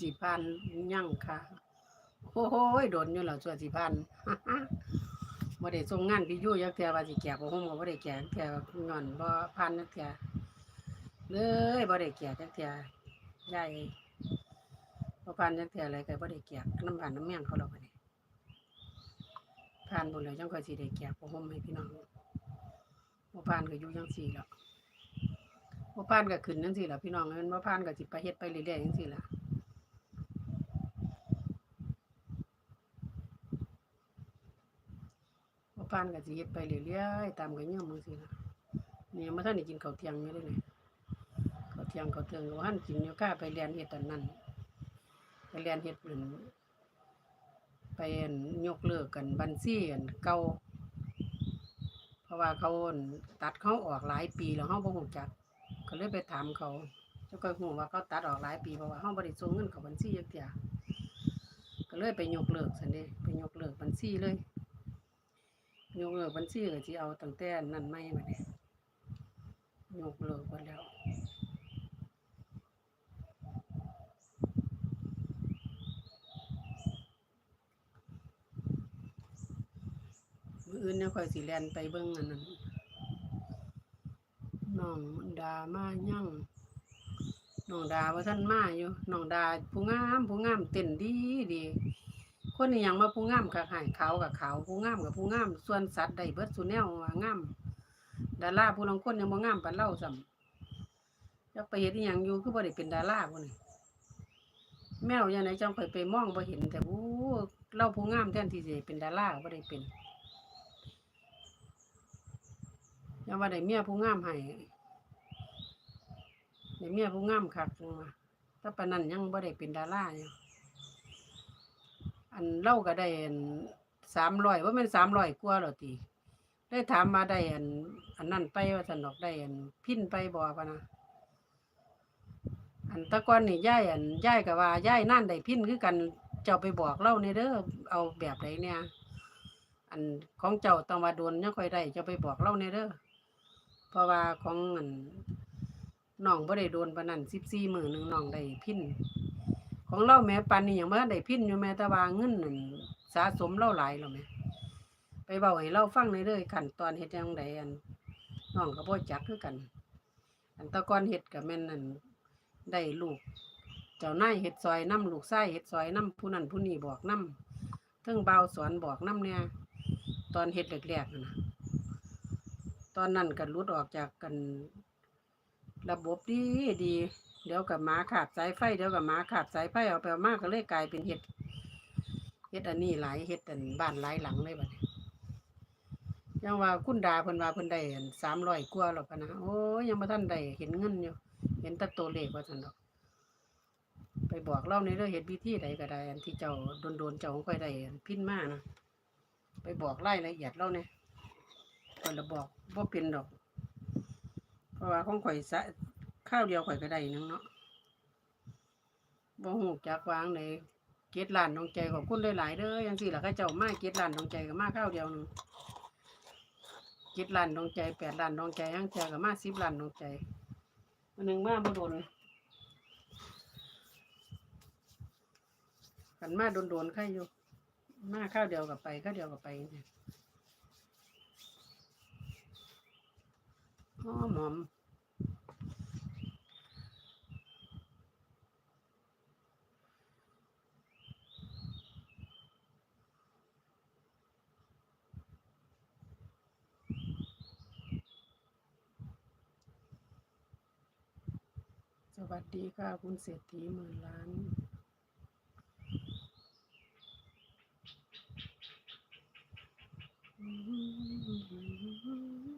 สี่พันยั่งค่ะ โอ้โหโดนอยู่แล้วส่วนสี่พันบ่ได้ส่งงานพี่ยู่ยักเทียว่าสิแก่บ่ฮู้ก็บ่ได้แก่จักเทียงอนบ่พันจักเทียเลยบ่ได้แก่จักเทียยายบ่พันจักเทียอะไรก็บ่ได้แก่น้ำพันน้ำเมี่ยงเขาหรอกบัดนี้ผ่านบ่แล้วจังค่อยสิได้แก่บ่ฮู้ให้พี่น้องบ่ผ่านก็อยู่จังซี่แล้วบ่ผ่านก็ขึ้นจังซี่แล้วพี่น้องเอิ้นบ่ผ่านก็สิไปเฮ็ดไปเรื่อยๆจังซี่ล่ะ ผ่านก็สิเฮ็ดไปเรื่อยๆตามกันย่อมจังซี่ล่ะนี่ยังบ่ทันได้กินข้าวเที่ยงอยู่เด้นี่ข้าวเที่ยงข้าวเที่ยงก็บ่ทันกินอยู่ก้าไปเรียนเฮ็ดอันนั้นไปเรียนเฮ็ดนั่นไปยกเลิกกันบัญชีอันเก่าเพราะว่าเขาตัดเขาออกหลายปีแล้วเฮาบ่ฮู้จัก ก็เลยไปถามเขาเจ้าก็ฮู้ว่าเขาตัดออกหลายปีเพราะว่าเฮาบ่ได้ส่งเงินเขาบัญชีจักเที่ยก็เลยไปยกเลิกซั่นเดไปยกเลิกบัญชีเลย ยกเลิกบัญชีก็สิเอาตั้งแต่นั้นไม่มาเนี่ยยกเลิกไปแล้วมืออื่นเนี่ยคอยสิแลนไปเบิ่งอันนั้นน้องดามายั่งน้องดาว่าท่านมาอยู่น้องดาผู้งามผู้งามเต้นดีดี คนนี้ยังมาผู้งามกับหายขาวกับขาวผู้งามกับผู้งาม ส่วนสัตว์ได้เบิดสุแนวว่างามดาราผู้ลางคนยังบ่งามปานเล่าซ้ำจักไปเฮ็ดอีหยังอยู่คือบ่ได้เป็นดาราพุ่นนี่แมวยังไงจังค่อยไปมองบ่เห็น แต่ผู้เล่าผู้งามแทนที่สิเป็นดาราบ่ได้เป็นยังว่าได้เมียผู้งามให้ได้เมียผู้งามคักจังว่าถ้าปานนั้นยังบ่ได้เป็นดาราอยู่ อันเล่าก็ได้อัน300ว่าม่น300กว่าแล้วติได้ถามมาได้อัน อันนั้นไปว่าซั่นอกได้อันพินไปบ่ปะนะอันตะกอนนี่ย่ายอันย่ายก็ว่าย่ายนั่นได้พินคือกันเจ้าไปบอกเล่าในเด้อเอาแบบใดเนี่ย อันของเจ้าต้องว่าโดนยังค่อยได้เจ้าไปบอกเล่าในเด้อเพราะว่าของอันน้องบ่ได้โดนปานนั้น14มื้อหนึ่งน้องได้พิน ของเราแม่ปันนี่อยังบ่ทันได้พินอยู่แม่แต่ว่าเงินหนั่นสะสมเราหลายแล้วแม่ไปเว้าให้เราฟังในอยเด้อขั้นตอนเฮ็ดจังไดอันน้องก็บ่จักคือกัน อันตะกอนเฮ็ดก็แม่นั่นได้ลูก เจ้านายเฮ็ดซอยนํลูกชายเฮ็ดซอยนํผู้นั้นผู้นี้บอกนํเทิงเบาสอนบอกนํเนี่ยตอนเฮ็ดแรกๆนะตอนนั้นก็หลุดออกจากกันระบบดีดี เดี๋ยวกับหมาขาดสายไฟเดี๋ยวกับหมาขาดสายไฟเอาไปเอามาก็เลยกลายเป็นเห็ดเห็ดอันนี้หลายเห็ดอันบ้านหลายหลังเลยบัดยังว่าคุณดาเพิ่นว่าเพิ่นได้สามร้อยกว่าหรอกพนะโอ้ยยังบ่ทันได้เห็นเงินอยู่ เห็นแต่ตัวเลขว่าซั่นดอก ไปบอกเล่าในเรื่องเฮ็ดพิธีใดก็ได้ อันที่เจ้าโดนๆเจ้าของค่อยได้พินมานะไปบอกรายละเอียดเล่าเนี่ยคนละบอกบ่าเป็นดอก เพราะว่าของข่อยสะ ข้าวเดียวข่อยก็ได้นึงเนาะบ่ฮู้จักวางเลยเก็ดลานดวงใจขอบคุณหลายๆเด้อจังซี่ล่ะเขาเจ้ามาเก็ดลานดวงใจก็มาข้าวเดียวนึงเก็ดลานดวงใจแปดลานดวงใจยังเทื่อก็มาสิบลานดวงใจอันหนึ่งมาบ่โดนกันมาโดนๆใครอยู่มาข้าวเดียวก็ไปข้าวเดียวก็ไปเนี่ยอ๋อหมอม สวัสดีค่ะคุณเศรษฐีหมื่นล้านอืม